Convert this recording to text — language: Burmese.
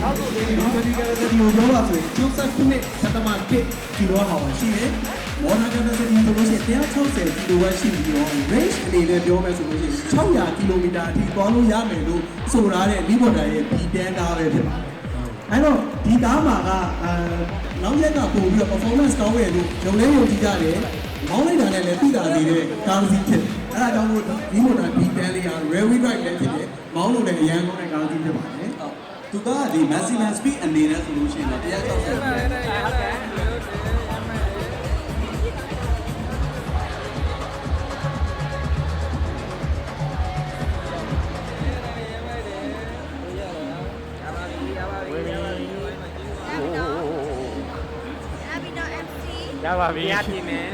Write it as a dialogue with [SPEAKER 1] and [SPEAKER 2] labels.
[SPEAKER 1] Gravity capacity ကိုပြောပါဆိုရင်62နှစ်သတ္တမ1ကီလိုဝါရှိတယ် water capacity ဆိုလို့ရှိရင်160ကီလိုဝါရှိပြီးတော့ range အနေနဲ့ပြောမယ်ဆိုလို့ရှိရင်600ကီလိုမီတာအထိသွားလို့ရမယ်လို့ဆိုထားတဲ့ Liboda ရဲ့ B10 ကားပဲဖြစ်ပါတယ်အဲ့တော့ဒီကားမှာကအဲနောက်ရက်ကပို့ပြီးတော့ performance ကောင်းရဲ့လို့ဂျုံလေးကိုကြည့်ကြတယ်မောင်းလိုက်တာနဲ့လည်းသိတာသေးတဲ့ကားတစ်စီးဖြစ်တယ်အဲ့ဒါကြောင့်မို့ဒီမိုတာ B10 လေးက railway ride လည်းဖြစ်တယ်မောင်းလို့လည်းအရန်ကောင်းတဲ့ကားတစ်စီးဖြစ်ပါတယ်
[SPEAKER 2] သူကဒီ maximum speed အနေနဲ့ဆိုလို့ရှိရင်တော့160ပဲ
[SPEAKER 3] Abino MC
[SPEAKER 4] ရပါပြီ
[SPEAKER 5] ရပြီမယ်